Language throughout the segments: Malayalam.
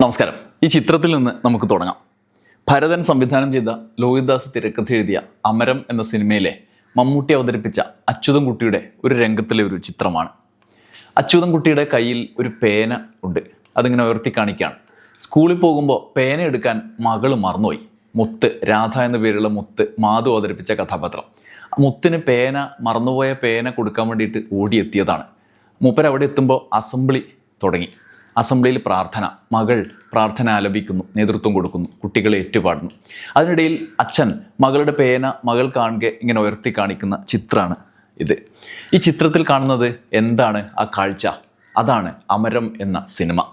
നമസ്കാരം. ഈ ചിത്രത്തിൽ നിന്ന് നമുക്ക് തുടങ്ങാം. ഭരതൻ സംവിധാനം ചെയ്ത ലോഹിതദാസ് തിരക്കഥ എഴുതിയ അമരം എന്ന സിനിമയിലെ മമ്മൂട്ടി അവതരിപ്പിച്ച അച്യുതൻകുട്ടിയുടെ ഒരു രംഗത്തിലെ ഒരു ചിത്രമാണ്. അച്യുതൻകുട്ടിയുടെ കയ്യിൽ ഒരു പേന ഉണ്ട്. അതിങ്ങനെ ഉയർത്തി കാണിക്കുകയാണ്. സ്കൂളിൽ പോകുമ്പോൾ പേന എടുക്കാൻ മകൾ മറന്നുപോയി. മുത്ത് രാധ എന്ന പേരുള്ള മുത്ത് മാധു അവതരിപ്പിച്ച കഥാപാത്രം. മുത്തിന് പേന മറന്നുപോയ പേന കൊടുക്കാൻ വേണ്ടിയിട്ട് ഓടിയെത്തിയതാണ്. മൂപ്പർ അവിടെ എത്തുമ്പോൾ അസംബ്ലി തുടങ്ങി. അസംബ്ലിയിൽ പ്രാർത്ഥന മകൾ പ്രാർത്ഥന ആലപിക്കുന്നു നേതൃത്വം കൊടുക്കുന്നു കുട്ടികളെ ഏറ്റുപാടുന്നു. അതിനിടയിൽ അച്ഛൻ മകളുടെ പേന മകൾ കാണുക ഇങ്ങനെ ഉയർത്തി കാണിക്കുന്ന ചിത്രമാണ് ഇത്. ഈ ചിത്രത്തിൽ കാണുന്നത് എന്താണ്? ആ കാഴ്ച. അതാണ് അമരം എന്ന സിനിമ.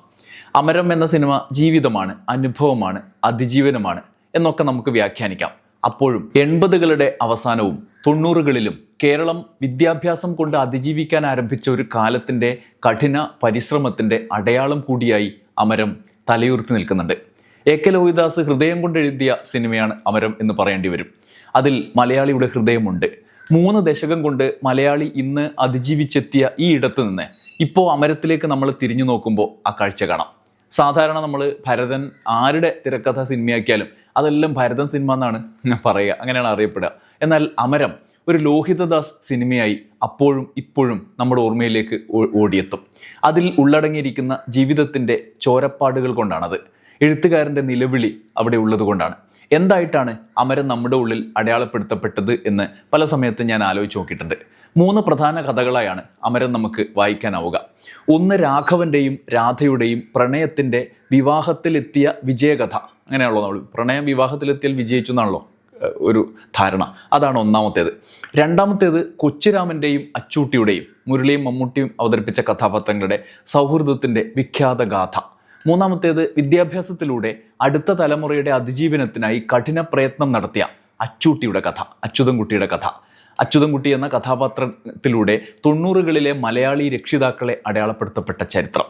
അമരം എന്ന സിനിമ ജീവിതമാണ് അനുഭവമാണ് അതിജീവനമാണ് എന്നൊക്കെ നമുക്ക് വ്യാഖ്യാനിക്കാം. അപ്പോഴും എൺപതുകളുടെ അവസാനവും തൊണ്ണൂറുകളിലും കേരളം വിദ്യാഭ്യാസം കൊണ്ട് അതിജീവിക്കാൻ ആരംഭിച്ച ഒരു കാലത്തിന്റെ കഠിന പരിശ്രമത്തിന്റെ അടയാളം കൂടിയായി അമരം തലയുർത്തി നിൽക്കുന്നുണ്ട്. എ കെ ലോഹിദാസ് ഹൃദയം കൊണ്ട് എഴുതിയ സിനിമയാണ് അമരം എന്ന് പറയേണ്ടി വരും. അതിൽ മലയാളിയുടെ ഹൃദയമുണ്ട്. മൂന്ന് ദശകം കൊണ്ട് മലയാളി ഇന്ന് അതിജീവിച്ചെത്തിയ ഈ ഇടത്ത് നിന്ന് ഇപ്പോൾ അമരത്തിലേക്ക് നമ്മൾ തിരിഞ്ഞു നോക്കുമ്പോൾ ആ കാഴ്ച കാണാം. സാധാരണ നമ്മൾ ഭരതൻ ആരുടെ തിരക്കഥ സിനിമയാക്കിയാലും അതെല്ലാം ഭരതൻ സിനിമ എന്നാണ് പറയുക. അങ്ങനെയാണ് അറിയപ്പെടുക. എന്നാൽ അമരം ഒരു ലോഹിതദാസ് സിനിമയായി അപ്പോഴും ഇപ്പോഴും നമ്മുടെ ഓർമ്മയിലേക്ക് ഓടിയെത്തും. അതിൽ ഉള്ളടങ്ങിയിരിക്കുന്ന ജീവിതത്തിന്റെ ചോരപ്പാടുകൾ കൊണ്ടാണത്. എഴുത്തുകാരന്റെ നിലവിളി അവിടെ ഉള്ളതുകൊണ്ടാണ് എന്തായിട്ടാണ് അമരം നമ്മുടെ ഉള്ളിൽ അടയാളപ്പെടുത്തപ്പെട്ടത് എന്ന് പല സമയത്ത് ഞാൻ ആലോചിച്ച് നോക്കിയിട്ടുണ്ട്. മൂന്ന് പ്രധാന കഥകളായാണ് അമരം നമുക്ക് വായിക്കാനാവുക. ഒന്ന് രാഘവന്റെയും രാധയുടെയും പ്രണയത്തിന്റെ വിവാഹത്തിലെത്തിയ വിജയകഥ. അങ്ങനെയാണല്ലോ നമ്മൾ. പ്രണയം വിവാഹത്തിലെത്തിയാൽ വിജയിച്ചു എന്നാണല്ലോ. ഒരു ധാരണ. അതാണ് ഒന്നാമത്തേത്. രണ്ടാമത്തേത് കൊച്ചുരാമന്റെയും അച്ചൂട്ടിയുടെയും മുരളിയും മമ്മൂട്ടിയും അവതരിപ്പിച്ച കഥാപാത്രങ്ങളുടെ സൗഹൃദത്തിന്റെ വിഖ്യാത ഗാഥ. മൂന്നാമത്തേത് വിദ്യാഭ്യാസത്തിലൂടെ അടുത്ത തലമുറയുടെ അതിജീവനത്തിനായി കഠിന പ്രയത്നം നടത്തിയ അച്ചൂട്ടിയുടെ കഥ അച്യുതൻകുട്ടിയുടെ കഥ. അച്യുതൻകുട്ടി എന്ന കഥാപാത്രത്തിലൂടെ തൊണ്ണൂറുകളിലെ മലയാളി രക്ഷിതാക്കളെ അടയാളപ്പെടുത്തപ്പെട്ട ചരിത്രം.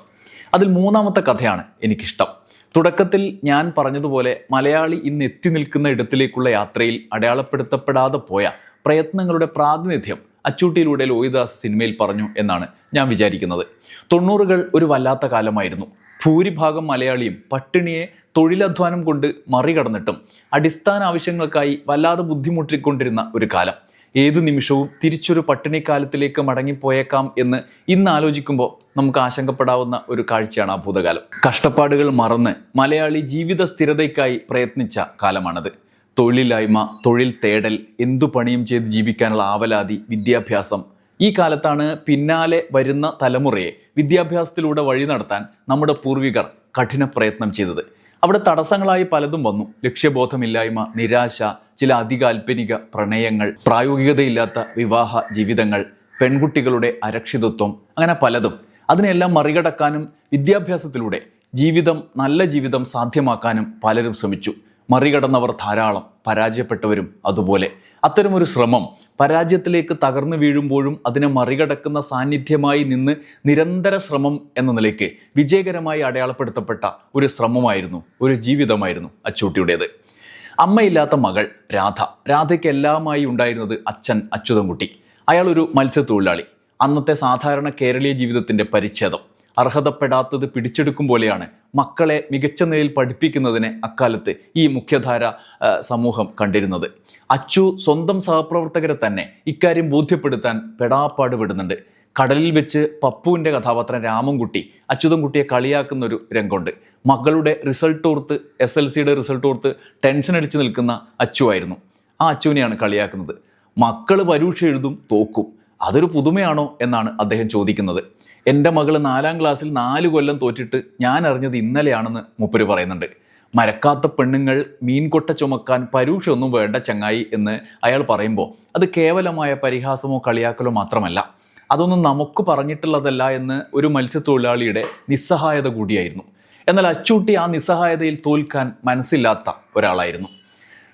അതിൽ മൂന്നാമത്തെ കഥയാണ് എനിക്കിഷ്ടം. തുടക്കത്തിൽ ഞാൻ പറഞ്ഞതുപോലെ മലയാളി ഇന്ന് എത്തി നിൽക്കുന്ന ഇടത്തിലേക്കുള്ള യാത്രയിൽ അടയാളപ്പെടുത്തപ്പെടാതെ പോയ പ്രയത്നങ്ങളുടെ പ്രാതിനിധ്യം അച്ചൂട്ടിയിലൂടെ ലോഹിദാസ് സിനിമയിൽ പറഞ്ഞു എന്നാണ് ഞാൻ വിചാരിക്കുന്നത്. തൊണ്ണൂറുകൾ ഒരു വല്ലാത്ത കാലമായിരുന്നു. ഭൂരിഭാഗം മലയാളിയും പട്ടിണിയെ തൊഴിലധ്വാനം കൊണ്ട് മറികടന്നിട്ടും അടിസ്ഥാന ആവശ്യങ്ങൾക്കായി വല്ലാതെ ബുദ്ധിമുട്ടിക്കൊണ്ടിരുന്ന ഒരു കാലം. ഏത് നിമിഷവും തിരിച്ചൊരു പട്ടിണിക്കാലത്തിലേക്ക് മടങ്ങിപ്പോയേക്കാം എന്ന് ഇന്ന് ആലോചിക്കുമ്പോൾ നമുക്ക് ആശങ്കപ്പെടാവുന്ന ഒരു കാഴ്ചയാണ് ആ ഭൂതകാലം. കഷ്ടപ്പാടുകൾ മറന്ന് മലയാളി ജീവിത സ്ഥിരതയ്ക്കായി പ്രയത്നിച്ച കാലമാണത്. തൊഴിലില്ലായ്മ തൊഴിൽ തേടൽ എന്തു പണിയും ചെയ്ത് ജീവിക്കാനുള്ള ആവലാതി വിദ്യാഭ്യാസം. ഈ കാലത്താണ് പിന്നാലെ വരുന്ന തലമുറയെ വിദ്യാഭ്യാസത്തിലൂടെ വഴി നടത്താൻ നമ്മുടെ പൂർവികർ കഠിന പ്രയത്നം ചെയ്തത്. അവിടെ തടസ്സങ്ങളായി പലതും വന്നു. ലക്ഷ്യബോധമില്ലായ്മ നിരാശ ചില അധികാൽപ്പനിക പ്രണയങ്ങൾ പ്രായോഗികതയില്ലാത്ത വിവാഹ ജീവിതങ്ങൾ പെൺകുട്ടികളുടെ അരക്ഷിതത്വം അങ്ങനെ പലതും. അതിനെല്ലാം മറികടക്കാനും വിദ്യാഭ്യാസത്തിലൂടെ ജീവിതം നല്ല ജീവിതം സാധ്യമാക്കാനും പലരും ശ്രമിച്ചു. മറികടന്നവർ ധാരാളം പരാജയപ്പെട്ടവരും അതുപോലെ. അത്തരമൊരു ശ്രമം പരാജയത്തിലേക്ക് തകർന്നു വീഴുമ്പോഴും അതിനെ മറികടക്കുന്ന സാന്നിധ്യമായി നിന്ന് നിരന്തര ശ്രമം എന്ന നിലയ്ക്ക് വിജയകരമായി അടയാളപ്പെടുത്തപ്പെട്ട ഒരു ശ്രമമായിരുന്നു ഒരു ജീവിതമായിരുന്നു അച്ചൂട്ടിയുടേത്. അമ്മയില്ലാത്ത മകൾ രാധ. രാധയ്ക്ക് എല്ലാമായി ഉണ്ടായിരുന്നത് അച്ഛൻ അച്യുതൻകുട്ടി. അയാൾ ഒരു മത്സ്യത്തൊഴിലാളി. അന്നത്തെ സാധാരണ കേരളീയ ജീവിതത്തിന്റെ പരിച്ഛേദം. അർഹതപ്പെടാത്തത് പിടിച്ചെടുക്കും പോലെയാണ് മക്കളെ മികച്ച നിലയിൽ പഠിപ്പിക്കുന്നതിനെ അക്കാലത്ത് ഈ മുഖ്യധാര സമൂഹം കണ്ടിരുന്നത്. അച്ചു സ്വന്തം സഹപ്രവർത്തകരെ തന്നെ ഇക്കാര്യം ബോധ്യപ്പെടുത്താൻ പെടാപ്പാട് പെടുന്നുണ്ട് കടലിൽ വെച്ച് പപ്പുവിന്റെ കഥാപാത്രം രാമൻകുട്ടി അച്യുതൻകുട്ടിയെ കളിയാക്കുന്ന ഒരു രംഗമുണ്ട്. മകളുടെ റിസൾട്ട് ഓർത്ത് എസ് എൽ സിയുടെ റിസൾട്ട് ഓർത്ത് ടെൻഷൻ അടിച്ച് നിൽക്കുന്ന അച്ചു ആയിരുന്നു. ആ അച്ചുവിനെയാണ് കളിയാക്കുന്നത്. മക്കൾ പരീക്ഷ എഴുതും തോക്കും. അതൊരു പുതുമയാണോ എന്നാണ് അദ്ദേഹം ചോദിക്കുന്നത്. എന്റെ മകൾ നാലാം ക്ലാസ്സിൽ നാല് കൊല്ലം തോറ്റിട്ട് ഞാൻ അറിഞ്ഞത് ഇന്നലെയാണെന്ന് മുപ്പര് പറയുന്നുണ്ട്. മരക്കാത്ത പെണ്ണുങ്ങൾ മീൻകൊട്ട ചുമക്കാൻ പരീക്ഷ ഒന്നും വേണ്ട ചങ്ങായി എന്ന് അയാൾ പറയുമ്പോൾ അത് കേവലമായ പരിഹാസമോ കളിയാക്കലോ മാത്രമല്ല. അതൊന്നും നമുക്ക് പറഞ്ഞിട്ടുള്ളതല്ല എന്ന് ഒരു മത്സ്യത്തൊഴിലാളിയുടെ നിസ്സഹായത കൂടിയായിരുന്നു. എന്നാൽ അച്ചൂട്ടി ആ നിസ്സഹായതയിൽ തോൽക്കാൻ മനസ്സില്ലാത്ത ഒരാളായിരുന്നു.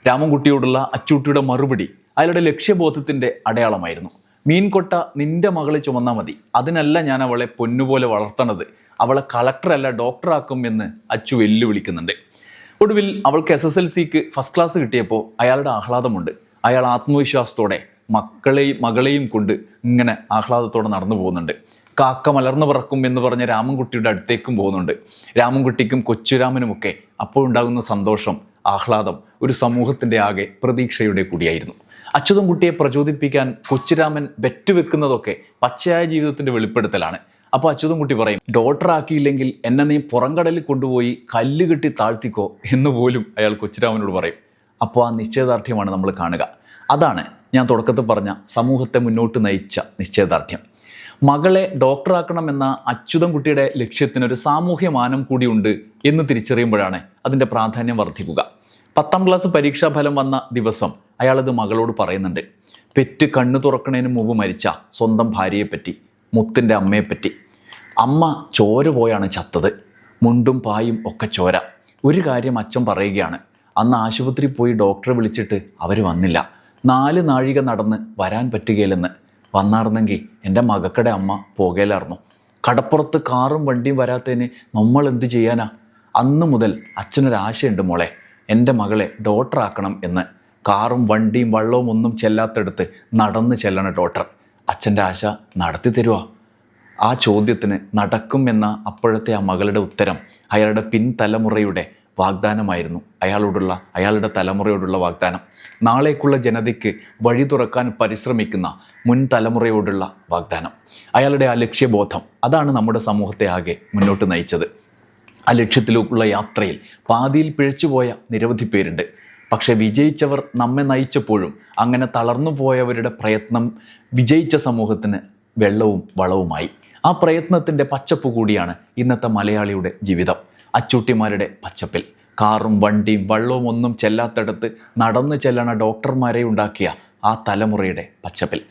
രാമൻകുട്ടിയോടുള്ള അച്ചൂട്ടിയുടെ മറുപടി അയാളുടെ ലക്ഷ്യബോധത്തിന്റെ അടയാളമായിരുന്നു. മീൻകൊട്ട നിന്റെ മകളെ ചുമന്നാൽ മതി. അതിനല്ല ഞാൻ അവളെ പൊന്നുപോലെ വളർത്തണത്. അവളെ കളക്ടറല്ല ഡോക്ടറാക്കും എന്ന് അച്ചു വെല്ലുവിളിക്കുന്നുണ്ട്. ഒടുവിൽ അവൾക്ക് എസ് എസ് എൽ സിക്ക് ഫസ്റ്റ് ക്ലാസ് കിട്ടിയപ്പോൾ അയാളുടെ ആഹ്ലാദമുണ്ട്. അയാൾ ആത്മവിശ്വാസത്തോടെ മക്കളെയും മകളെയും കൊണ്ട് ഇങ്ങനെ ആഹ്ലാദത്തോടെ നടന്നു പോകുന്നുണ്ട്. കാക്ക മലർന്നു പറക്കും എന്ന് പറഞ്ഞ രാമൻകുട്ടിയുടെ അടുത്തേക്കും പോകുന്നുണ്ട്. രാമൻകുട്ടിക്കും കൊച്ചുരാമനുമൊക്കെ അപ്പോൾ ഉണ്ടാകുന്ന സന്തോഷം ആഹ്ലാദം ഒരു സമൂഹത്തിന്റെ ആകെ പ്രതീക്ഷയുടെ കൂടിയായിരുന്നു. അച്യുതൻകുട്ടിയെ പ്രചോദിപ്പിക്കാൻ കൊച്ചുരാമൻ വെറ്റുവെക്കുന്നതൊക്കെ പച്ചയായ ജീവിതത്തിന്റെ വെളിപ്പെടുത്തലാണ്. അപ്പോൾ അച്യുതൻകുട്ടി പറയും ഡോട്ടറാക്കിയില്ലെങ്കിൽ എന്നെ നീ പുറംകടലിൽ കൊണ്ടുപോയി കല്ല് കെട്ടി താഴ്ത്തിക്കോ എന്ന് പോലും അയാൾ കൊച്ചുരാമനോട് പറയും. അപ്പോൾ ആ നിശ്ചയദാർഢ്യമാണ് നമ്മൾ കാണുക. അതാണ് ഞാൻ തുടക്കത്തിൽ പറഞ്ഞ സമൂഹത്തെ മുന്നോട്ട് നയിച്ച നിശ്ചയദാർഢ്യം. മകളെ ഡോക്ടറാക്കണമെന്ന അച്യുതൻകുട്ടിയുടെ ലക്ഷ്യത്തിനൊരു സാമൂഹ്യ മാനം കൂടിയുണ്ട് എന്ന് തിരിച്ചറിയുമ്പോഴാണ് അതിന്റെ പ്രാധാന്യം വർദ്ധിക്കുക. പത്താം ക്ലാസ് പരീക്ഷാ ഫലം വന്ന ദിവസം അയാളത് മകളോട് പറയുന്നുണ്ട്. പെറ്റ് കണ്ണു തുറക്കണതിന് മുമ്പ് മരിച്ച സ്വന്തം ഭാര്യയെപ്പറ്റി മുത്തിന്റെ അമ്മയെപ്പറ്റി. അമ്മ ചോര പോയാണ് ചത്തത്. മുണ്ടും പായും ഒക്കെ ചോര. ഒരു കാര്യം അച്ഛൻ പറയുകയാണ്. അന്ന് ആശുപത്രി പോയി ഡോക്ടറെ വിളിച്ചിട്ട് അവർ വന്നില്ല. നാല് നാഴിക നടന്ന് വരാൻ പറ്റുകയില്ലെന്ന് വന്നാർന്നെങ്കിൽ എന്റെ മകക്കടെ അമ്മ പോകയിലായിരുന്നു കടപ്പുറത്ത് കാറും വണ്ടിയും വരാത്തതിന് നമ്മൾ എന്ത് ചെയ്യാനാ? അന്ന് മുതൽ അച്ഛനൊരാശയുണ്ട് മോളെ. എന്റെ മകളെ ഡോക്ടറാക്കണം എന്ന്. കാറും വണ്ടിയും വള്ളവും ഒന്നും ചെല്ലാത്തടുത്ത് നടന്ന് ചെല്ലണ ഡോക്ടർ അച്ഛന്റെ ആശ നടത്തി തരുക ആ ചോദ്യത്തിന് നടക്കും എന്ന അപ്പോഴത്തെ ആ മകളുടെ ഉത്തരം അയാളുടെ പിൻതലമുറയുടെ വാഗ്ദാനമായിരുന്നു. അയാളോടുള്ള അയാളുടെ തലമുറയോടുള്ള വാഗ്ദാനം. നാളേക്കുള്ള ജനതയ്ക്ക് വഴി തുറക്കാൻ പരിശ്രമിക്കുന്ന മുൻ തലമുറയോടുള്ള വാഗ്ദാനം. അയാളുടെ ആ ലക്ഷ്യബോധം അതാണ് നമ്മുടെ സമൂഹത്തെ ആകെ മുന്നോട്ട് നയിച്ചത്. ആ ലക്ഷ്യത്തിലേക്കുള്ള യാത്രയിൽ പാതിയിൽ പിഴച്ചുപോയ നിരവധി പേരുണ്ട്. പക്ഷേ വിജയിച്ചവർ നമ്മെ നയിച്ചപ്പോഴും അങ്ങനെ തളർന്നു പോയവരുടെ പ്രയത്നം വിജയിച്ച സമൂഹത്തിന് വെള്ളവും വളവുമായി. ആ പ്രയത്നത്തിന്റെ പച്ചപ്പ് കൂടിയാണ് ഇന്നത്തെ മലയാളിയുടെ ജീവിതം. അച്ചൂട്ടിമാരുടെ പച്ചപ്പിൽ. കാറും വണ്ടിയും വള്ളവും ഒന്നും ചെല്ലാത്തടത്ത് നടന്നു ചെല്ലണ ഡോക്ടർമാരെ ഉണ്ടാക്കിയ ആ തലമുറയുടെ പച്ചപ്പിൽ.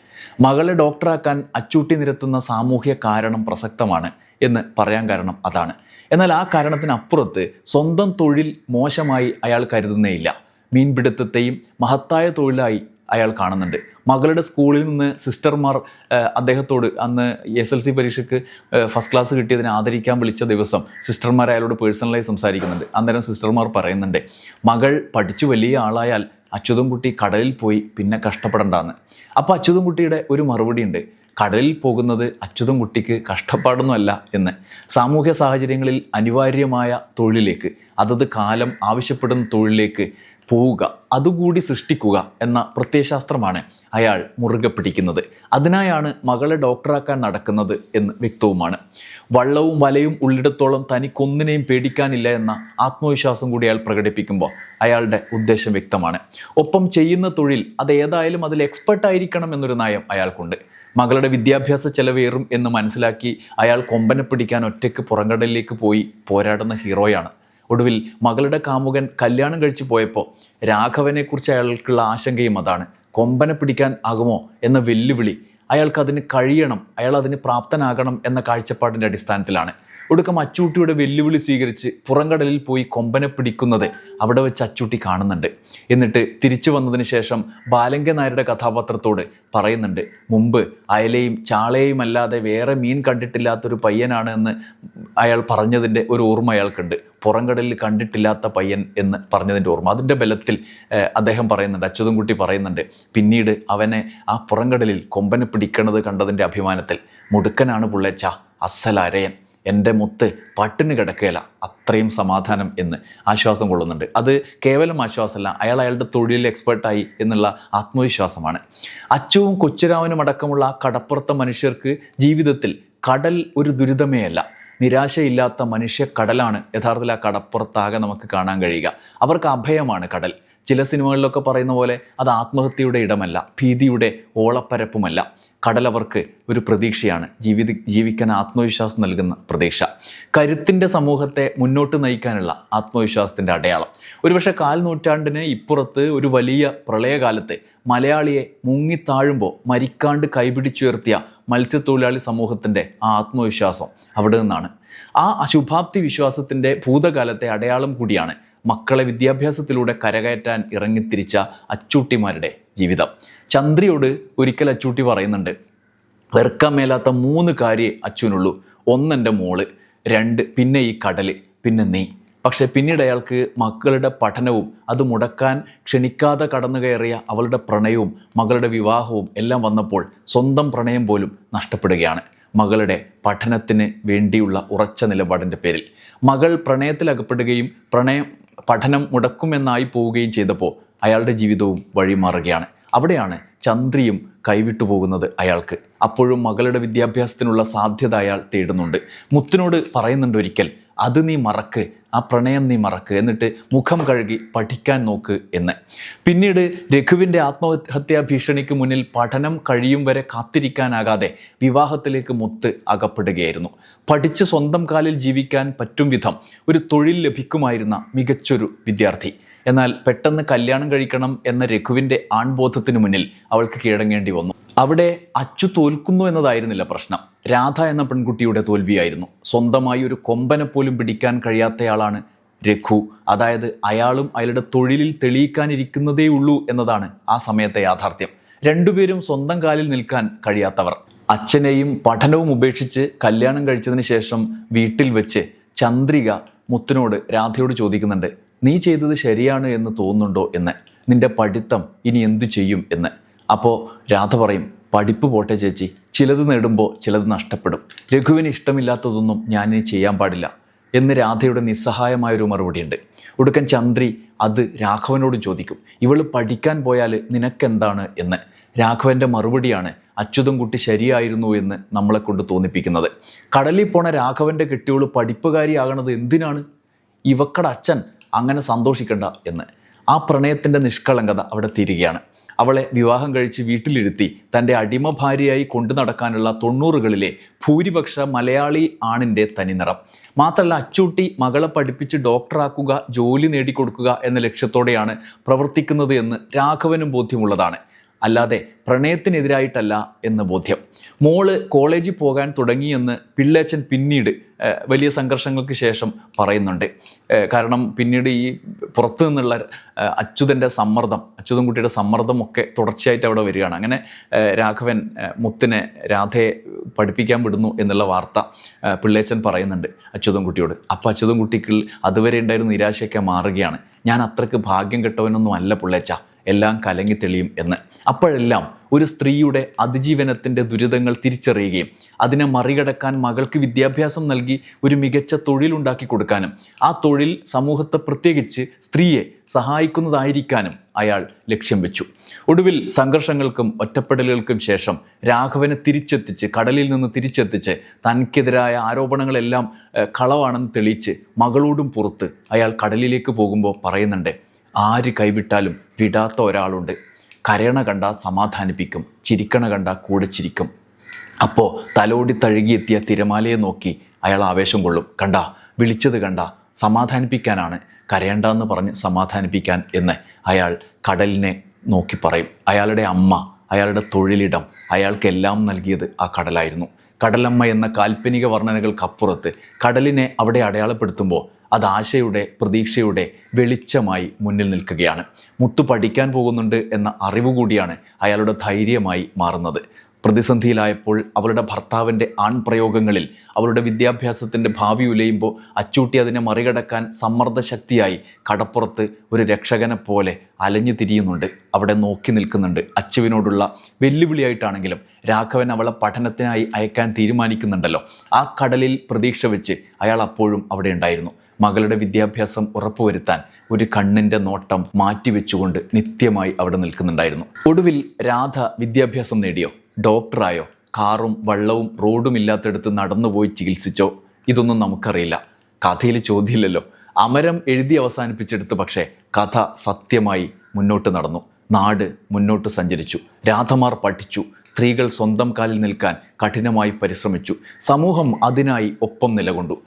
മകളെ ഡോക്ടറാക്കാൻ അച്ചൂട്ടി നിരത്തുന്ന സാമൂഹ്യ കാരണം പ്രസക്തമാണ് എന്ന് പറയാൻ കാരണം അതാണ്. എന്നാൽ ആ കാരണത്തിനപ്പുറത്ത് സ്വന്തം തൊഴിൽ മോശമായി അയാൾ കരുതുന്നേയില്ല. മീൻപിടുത്തത്തെയും മഹത്തായ തൊഴിലായി അയാൾ കാണുന്നുണ്ട്. മകളുടെ സ്കൂളിൽ നിന്ന് സിസ്റ്റർമാർ അദ്ദേഹത്തോട് അന്ന് എസ് എൽ സി പരീക്ഷയ്ക്ക് ഫസ്റ്റ് ക്ലാസ് കിട്ടിയതിനെ ആദരിക്കാൻ വിളിച്ച ദിവസം സിസ്റ്റർമാർ അയാളോട് പേഴ്സണലായി സംസാരിക്കുന്നുണ്ട്. അന്നേരം സിസ്റ്റർമാർ പറയുന്നുണ്ട് മകൾ പഠിച്ചു വലിയ ആളായാൽ അച്യുതൻകുട്ടി കടലിൽ പോയി പിന്നെ കഷ്ടപ്പെടണ്ടെന്ന്. അപ്പോൾ അച്യുതൻകുട്ടിയുടെ ഒരു മറുപടി ഉണ്ട് കടലിൽ പോകുന്നത് അച്യുതൻകുട്ടിക്ക് കഷ്ടപ്പാടൊന്നുമല്ല എന്ന്. സാമൂഹ്യ സാഹചര്യങ്ങളിൽ അനിവാര്യമായ തൊഴിലിലേക്ക് അതത് കാലം ആവശ്യപ്പെടുന്ന തൊഴിലിലേക്ക് പോവുക. അതുകൂടി സൃഷ്ടിക്കുക എന്ന പ്രത്യയശാസ്ത്രമാണ് അയാൾ മുറുകെ പിടിക്കുന്നത്. അതിനായാണ് മകളെ ഡോക്ടറാക്കാൻ നടക്കുന്നത് എന്ന് വ്യക്തവുമാണ്. വള്ളവും വലയും ഉള്ളിടത്തോളം തനിക്കൊന്നിനെയും പേടിക്കാനില്ല എന്ന ആത്മവിശ്വാസം കൂടി അയാൾ പ്രകടിപ്പിക്കുമ്പോൾ അയാളുടെ ഉദ്ദേശം വ്യക്തമാണ്. ഒപ്പം ചെയ്യുന്ന തൊഴിൽ അത് ഏതായാലും അതിൽ എക്സ്പെർട്ട് ആയിരിക്കണം എന്നൊരു നയം അയാൾക്കുണ്ട്. മകളുടെ വിദ്യാഭ്യാസ ചെലവേറും എന്ന് മനസ്സിലാക്കി അയാൾ കൊമ്പനെ പിടിക്കാൻ ഒറ്റയ്ക്ക് പുറംകടലിലേക്ക് പോയി പോരാടുന്ന ഹീറോയാണ് ഒടുവിൽ മകളുടെ കാമുകൻ കല്യാണം കഴിച്ചു പോയപ്പോൾ രാഘവനെക്കുറിച്ച് അയാൾക്കുള്ള ആശങ്കയും അതാണ്. കൊമ്പനെ പിടിക്കാൻ ആകുമോ എന്ന വെല്ലുവിളി അയാൾക്ക് അതിന് കഴിയണം അയാൾ അതിന് പ്രാപ്തനാകണം എന്ന കാഴ്ചപ്പാടിന്റെ അടിസ്ഥാനത്തിലാണ്. ഒടുക്കം അച്ചൂട്ടിയുടെ വെല്ലുവിളി സ്വീകരിച്ച് പുറംകടലിൽ പോയി കൊമ്പനെ പിടിക്കുന്നത് അവിടെ വെച്ച് അച്ചൂട്ടി കാണുന്നുണ്ട്. എന്നിട്ട് തിരിച്ചു വന്നതിന് ശേഷം ബാലങ്ക നായരുടെ കഥാപാത്രത്തോട് പറയുന്നുണ്ട് മുമ്പ് അയലയും ചാളയും അല്ലാതെ വേറെ മീൻ കണ്ടിട്ടില്ലാത്തൊരു പയ്യനാണ് എന്ന് അയാൾ പറഞ്ഞതിന്റെ ഒരു ഓർമ്മ അയാൾക്കുണ്ട്. പുറംകടലിൽ കണ്ടിട്ടില്ലാത്ത പയ്യൻ എന്ന് പറഞ്ഞതിന്റെ ഓർമ്മ. അതിന്റെ ബലത്തിൽ അദ്ദേഹം പറയുന്നുണ്ട് അച്യുതൻകുട്ടി പറയുന്നുണ്ട് പിന്നീട് അവനെ ആ പുറംകടലിൽ കൊമ്പനെ പിടിക്കണത് കണ്ടതിന്റെ അഭിമാനത്തിൽ മുടുക്കനാണ് പുള്ളേച്ച അസലരയൻ എന്റെ മുത്ത് പട്ടിന് കിടക്കുകയില്ല അത്രയും സമാധാനം എന്ന് ആശ്വാസം കൊള്ളുന്നുണ്ട്. അത് കേവലം ആശ്വാസമല്ല അയാൾ അയാളുടെ തൊഴിലിൽ എക്സ്പേർട്ടായി എന്നുള്ള ആത്മവിശ്വാസമാണ്. അച്ചുവും കൊച്ചുരാമനും അടക്കമുള്ള കടപ്പുറത്തെ മനുഷ്യർക്ക് ജീവിതത്തിൽ കടൽ ഒരു ദുരിതമേ അല്ല. നിരാശയില്ലാത്ത മനുഷ്യ കടലാണ്. യഥാർത്ഥത്തിൽ ആ കടപ്പുറത്താകെ നമുക്ക് കാണാൻ കഴിയുക. അവർക്ക് അഭയമാണ് കടൽ. ചില സിനിമകളിലൊക്കെ പറയുന്ന പോലെ അത് ആത്മഹത്യയുടെ ഇടമല്ല ഭീതിയുടെ ഓളപ്പരപ്പുമല്ല. കടലവർക്ക് ഒരു പ്രതീക്ഷയാണ് ജീവിത ജീവിക്കാൻ ആത്മവിശ്വാസം നൽകുന്ന പ്രതീക്ഷ. കരുത്തിന്റെ സമൂഹത്തെ മുന്നോട്ട് നയിക്കാനുള്ള ആത്മവിശ്വാസത്തിന്റെ അടയാളം. ഒരുപക്ഷെ കാൽ നൂറ്റാണ്ടിന് ഇപ്പുറത്ത് ഒരു വലിയ പ്രളയകാലത്ത് മലയാളിയെ മുങ്ങിത്താഴുമ്പോൾ മരിക്കാണ്ട് കൈപിടിച്ചുയർത്തിയ മത്സ്യത്തൊഴിലാളി സമൂഹത്തിന്റെ ആ ആത്മവിശ്വാസം അവിടെ നിന്നാണ്. ആ അശുഭാപ്തി വിശ്വാസത്തിന്റെ ഭൂതകാലത്തെ അടയാളം കൂടിയാണ് മക്കളെ വിദ്യാഭ്യാസത്തിലൂടെ കരകയറ്റാൻ ഇറങ്ങിത്തിരിച്ച അച്ചൂട്ടിമാരുടെ ജീവിതം. ചന്ദ്രയോട് ഒരിക്കൽ അച്ചൂട്ടി പറയുന്നുണ്ട് വെറുക്കാൻ മേലാത്ത മൂന്ന് കാര്യേ അച്ഛനുള്ളൂ. ഒന്നെന്റെ മോൾ രണ്ട് പിന്നെ ഈ കടൽ പിന്നെ നീ. പക്ഷെ പിന്നീട് അയാൾക്ക് മക്കളുടെ പഠനവും അത് മുടക്കാൻ ക്ഷണിക്കാതെ കടന്നു കയറിയ അവളുടെ പ്രണയവും മകളുടെ വിവാഹവും എല്ലാം വന്നപ്പോൾ സ്വന്തം പ്രണയം പോലും നഷ്ടപ്പെടുകയാണ്. മകളുടെ പഠനത്തിന് വേണ്ടിയുള്ള ഉറച്ച നിലപാടിന്റെ പേരിൽ. മകൾ പ്രണയത്തിലകപ്പെടുകയും പ്രണയം പഠനം മുടക്കുമെന്നായി പോവുകയും ചെയ്തപ്പോൾ അയാളുടെ ജീവിതവും വഴിമാറുകയാണ്. അവിടെയാണ് ചന്ദ്രിയും കൈവിട്ടു പോകുന്നത് അയാൾക്ക്. അപ്പോഴും മകളുടെ വിദ്യാഭ്യാസത്തിനുള്ള സാധ്യത അയാൾ തേടുന്നുണ്ട്. മുത്തിനോട് പറയുന്നുണ്ട് ഒരിക്കൽ അത് നീ മറക്ക് ആ പ്രണയം നീ മറക്ക് എന്നിട്ട് മുഖം കഴുകി പഠിക്കാൻ നോക്ക് എന്ന്. പിന്നീട് രഘുവിന്റെ ആത്മഹത്യാ ഭീഷണിക്ക് മുന്നിൽ പഠനം കഴിയും വരെ കാത്തിരിക്കാനാകാതെ വിവാഹത്തിലേക്ക് മുത്ത് അകപ്പെടുകയായിരുന്നു. പഠിച്ച് സ്വന്തം കാലിൽ ജീവിക്കാൻ പറ്റും വിധം ഒരു തൊഴിൽ ലഭിക്കുമായിരുന്ന മികച്ചൊരു വിദ്യാർത്ഥി. എന്നാൽ പെട്ടെന്ന് കല്യാണം കഴിക്കണം എന്ന രഘുവിന്റെ ആൺബോധത്തിന് മുന്നിൽ അവൾക്ക് കീഴടങ്ങേണ്ടി വന്നു. അവിടെ അച്ചു തോൽക്കുന്നു എന്നതായിരുന്നില്ല പ്രശ്നം. രാധ എന്ന പെൺകുട്ടിയുടെ തോൽവിയായിരുന്നു. സ്വന്തമായി ഒരു കൊമ്പനെ പോലും പിടിക്കാൻ കഴിയാത്തയാളാണ് രഘു അതായത് അയാളും അയാളുടെ തൊഴിലിൽ തെളിയിക്കാനിരിക്കുന്നതേ ഉള്ളൂ എന്നതാണ് ആ സമയത്തെ യാഥാർത്ഥ്യം. രണ്ടുപേരും സ്വന്തം കാലിൽ നിൽക്കാൻ കഴിയാത്തവർ. അച്ഛനെയും പഠനവും ഉപേക്ഷിച്ച് കല്യാണം കഴിച്ചതിന് ശേഷം വീട്ടിൽ വെച്ച് ചന്ദ്രിക മുത്തിനോട് രാധയോട് ചോദിക്കുന്നുണ്ട് നീ ചെയ്തത് ശരിയാണ് എന്ന് തോന്നുന്നുണ്ടോ എന്ന്? നിന്റെ പഠിത്തം ഇനി എന്തു ചെയ്യും എന്ന്? അപ്പോൾ രാധ പറയും പഠിപ്പ് പോട്ടെ ചേച്ചി. ചിലത് നേടുമ്പോൾ ചിലത് നഷ്ടപ്പെടും. രഘുവിന് ഇഷ്ടമില്ലാത്തതൊന്നും ഞാനിനി ചെയ്യാൻ പാടില്ല. എന്ന് രാധയുടെ നിസ്സഹായമായൊരു മറുപടിയുണ്ട്. ഒടുക്കൻ ചന്ദ്രി അത് രാഘവനോട് ചോദിക്കും ഇവൾ പഠിക്കാൻ പോയാൽ നിനക്കെന്താണ്? എന്ന്. രാഘവന്റെ മറുപടിയാണ് അച്യുതൻകുട്ടി ശരിയായിരുന്നു എന്ന് നമ്മളെ കൊണ്ട് തോന്നിപ്പിക്കുന്നത്. കടലിൽ പോണ രാഘവന്റെ കെട്ടിയോൾ പഠിപ്പുകാരിയാകണത് എന്തിനാണ്? ഇവക്കട അച്ഛൻ അങ്ങനെ സന്തോഷിക്കണ്ട എന്ന്. ആ പ്രണയത്തിന്റെ നിഷ്കളങ്കത അവിടെ തീരുകയാണ്. അവളെ വിവാഹം കഴിച്ച് വീട്ടിലിരുത്തി തന്റെ അടിമ ഭാര്യയായി കൊണ്ടു നടക്കാനുള്ള തൊണ്ണൂറുകളിലെ ഭൂരിപക്ഷ മലയാളി ആണിന്റെ തനിനിറം മാത്രമല്ല അച്ചൂട്ടി മകളെ പഠിപ്പിച്ച് ഡോക്ടറാക്കുക ജോലി നേടിക്കൊടുക്കുക എന്ന ലക്ഷ്യത്തോടെയാണ് പ്രവർത്തിക്കുന്നത് എന്ന് രാഘവനും ബോധ്യമുള്ളതാണ്. അല്ലാതെ പ്രണയത്തിനെതിരായിട്ടല്ല എന്ന ബോധ്യം. മോൾ കോളേജിൽ പോകാൻ തുടങ്ങിയെന്ന് പിള്ളേച്ചൻ പിന്നീട് വലിയ സംഘർഷങ്ങൾക്ക് ശേഷം പറയുന്നുണ്ട്. കാരണം പിന്നീട് ഈ പുറത്തു നിന്നുള്ള അച്യുതന്റെ സമ്മർദ്ദം അച്യുതൻകുട്ടിയുടെ സമ്മർദ്ദമൊക്കെ തുടർച്ചയായിട്ട് അവിടെ വരികയാണ്. അങ്ങനെ രാഘവൻ മുത്തിനെ രാധയെ പഠിപ്പിക്കാൻ വിടുന്നു എന്നുള്ള വാർത്ത പിള്ളേച്ചൻ പറയുന്നുണ്ട് അച്യുതൻകുട്ടിയോട് അപ്പോൾ അച്യുതൻകുട്ടിക്ക് അതുവരെ ഉണ്ടായിരുന്ന നിരാശയൊക്കെ മാറുകയാണ്. ഞാൻ അത്രയ്ക്ക് ഭാഗ്യം കെട്ടവനൊന്നും അല്ല പിള്ളേച്ച. എല്ലാം കലങ്ങി തെളിയും എന്ന്. അപ്പോഴെല്ലാം ഒരു സ്ത്രീയുടെ അതിജീവനത്തിന്റെ ദുരിതങ്ങൾ തിരിച്ചറിയുകയും അതിനെ മറികടക്കാൻ മകൾക്ക് വിദ്യാഭ്യാസം നൽകി ഒരു മികച്ച തൊഴിലുണ്ടാക്കി കൊടുക്കാനും ആ തൊഴിൽ സമൂഹത്തെ പ്രത്യേകിച്ച് സ്ത്രീയെ സഹായിക്കുന്നതായിരിക്കാനും അയാൾ ലക്ഷ്യം വെച്ചു. ഒടുവിൽ സംഘർഷങ്ങൾക്കും ഒറ്റപ്പെടലുകൾക്കും ശേഷം രാഘവനെ തിരിച്ചെത്തിച്ച് കടലിൽ നിന്ന് തിരിച്ചെത്തിച്ച് തനിക്കെതിരായ ആരോപണങ്ങളെല്ലാം കളവാണെന്ന് തെളിയിച്ച് മകളോടും പുറത്ത് അയാൾ കടലിലേക്ക് പോകുമ്പോൾ പറയുന്നുണ്ട് ആര് കൈവിട്ടാലും വിടാത്ത ഒരാളുണ്ട്. കരയണ കണ്ട സമാധാനിപ്പിക്കും ചിരിക്കണ കണ്ട കൂടെ ചിരിക്കും. അപ്പോൾ തലോടി തഴുകിയെത്തിയ തിരമാലയെ നോക്കി അയാൾ ആവേശം കൊള്ളും. കണ്ട വിളിച്ചത് കണ്ട സമാധാനിപ്പിക്കാനാണ് കരയണ്ടെന്ന് പറഞ്ഞ് സമാധാനിപ്പിക്കാൻ എന്ന് അയാൾ കടലിനെ നോക്കി പറയും. അയാളുടെ അമ്മ അയാളുടെ തൊഴിലിടം അയാൾക്കെല്ലാം നൽകിയത് ആ കടലായിരുന്നു. കടലമ്മ എന്ന കാൽപ്പനിക വർണനകൾക്കപ്പുറത്ത് കടലിനെ അവിടെ അടയാളപ്പെടുത്തുമ്പോൾ അത് ആശയുടെ പ്രതീക്ഷയുടെ വെളിച്ചമായി മുന്നിൽ നിൽക്കുകയാണ്. മുത്തു പഠിക്കാൻ പോകുന്നുണ്ട് എന്ന അറിവ് കൂടിയാണ് അയാളുടെ ധൈര്യമായി മാറുന്നത്. പ്രതിസന്ധിയിലായപ്പോൾ അവളുടെ ഭർത്താവിന്റെ ആൺപ്രയോഗങ്ങളിൽ അവളുടെ വിദ്യാഭ്യാസത്തിന്റെ ഭാവി ഉലയുമ്പോൾ അച്ചൂട്ടി അതിനെ മറികടക്കാൻ സമ്മർദ്ദശക്തിയായി കടപ്പുറത്ത് ഒരു രക്ഷകനെ പോലെ അലഞ്ഞു തിരിയുന്നുണ്ട്. അവിടെ നോക്കി നിൽക്കുന്നുണ്ട്. അച്ചുവിനോടുള്ള വെല്ലുവിളിയായിട്ടാണെങ്കിലും രാഘവൻ അവളെ പഠനത്തിനായി അയക്കാൻ തീരുമാനിക്കുന്നുണ്ടല്ലോ. ആ കടലിൽ പ്രതീക്ഷ വെച്ച് അയാൾ അപ്പോഴും അവിടെ ഉണ്ടായിരുന്നു. മകളുടെ വിദ്യാഭ്യാസം ഉറപ്പുവരുത്താൻ ഒരു കണ്ണിന്റെ നോട്ടം മാറ്റിവെച്ചുകൊണ്ട് നിത്യമായി അവിടെ നിൽക്കുന്നുണ്ടായിരുന്നു. ഒടുവിൽ രാധ വിദ്യാഭ്യാസം നേടിയോ? ഡോക്ടറായോ? കാറും വള്ളവും റോഡും ഇല്ലാത്തടത്ത് നടന്നുപോയി ചികിത്സിച്ചോ? ഇതൊന്നും നമുക്കറിയില്ല. കഥയിൽ ചോദ്യമില്ലല്ലോ. അമരം എഴുതി അവസാനിപ്പിച്ചെടുത്ത് പക്ഷേ കഥ സത്യമായി മുന്നോട്ട് നടന്നു. നാട് മുന്നോട്ട് സഞ്ചരിച്ചു. രാധമാർ പഠിച്ചു. സ്ത്രീകൾ സ്വന്തം കാലിൽ നിൽക്കാൻ കഠിനമായി പരിശ്രമിച്ചു. സമൂഹം അതിനായി ഒപ്പം നിലകൊണ്ടു.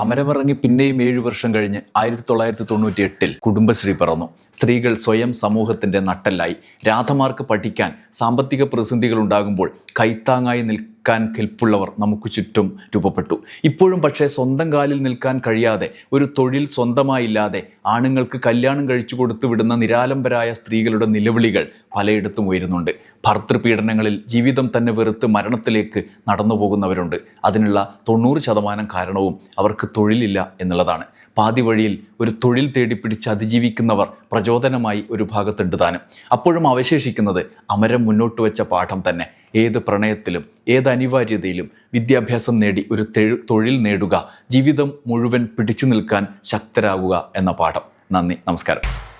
അമരമിറങ്ങി പിന്നെയും ഏഴു വർഷം കഴിഞ്ഞ് ആയിരത്തി തൊള്ളായിരത്തി തൊണ്ണൂറ്റി എട്ടിൽ കുടുംബശ്രീ പിറന്നു. സ്ത്രീകൾ സ്വയം സമൂഹത്തിന്റെ നട്ടല്ലായി. രാധമാർക്ക് പഠിക്കാൻ സാമ്പത്തിക പ്രതിസന്ധികൾ ഉണ്ടാകുമ്പോൾ കൈത്താങ്ങായി നിൽക്കാൻ കെൽപ്പുള്ളവർ നമുക്ക് ചുറ്റും രൂപപ്പെട്ടു. ഇപ്പോഴും പക്ഷേ സ്വന്തം കാലിൽ നിൽക്കാൻ കഴിയാതെ ഒരു തൊഴിൽ സ്വന്തമായില്ലാതെ ആണുങ്ങൾക്ക് കല്യാണം കഴിച്ചു കൊടുത്തു വിടുന്ന നിരാലംബരായ സ്ത്രീകളുടെ നിലവിളികൾ പലയിടത്തും ഉയരുന്നുണ്ട്. ഭർത്തൃപീഡനങ്ങളിൽ ജീവിതം തന്നെ വെറുത്ത് മരണത്തിലേക്ക് നടന്നു പോകുന്നവരുണ്ട്. അതിനുള്ള തൊണ്ണൂറ് ശതമാനം കാരണവും അവർക്ക് തൊഴിലില്ല എന്നുള്ളതാണ്. പാതി വഴിയിൽ ഒരു തൊഴിൽ തേടി പിടിച്ച് അതിജീവിക്കുന്നവർ പ്രചോദനമായി ഒരു ഭാഗത്തുണ്ട് താനും. അപ്പോഴും അവശേഷിക്കുന്നത് അമരം മുന്നോട്ട് വെച്ച പാഠം തന്നെ. ഏത് പ്രണയത്തിലും ഏത് അനിവാര്യതയിലും വിദ്യാഭ്യാസം നേടി ഒരു തെഴു- തൊഴിൽ നേടുക ജീവിതം മുഴുവൻ പിടിച്ചു നിൽക്കാൻ ശക്തരാകുക എന്ന പാഠം. നന്ദി നമസ്കാരം.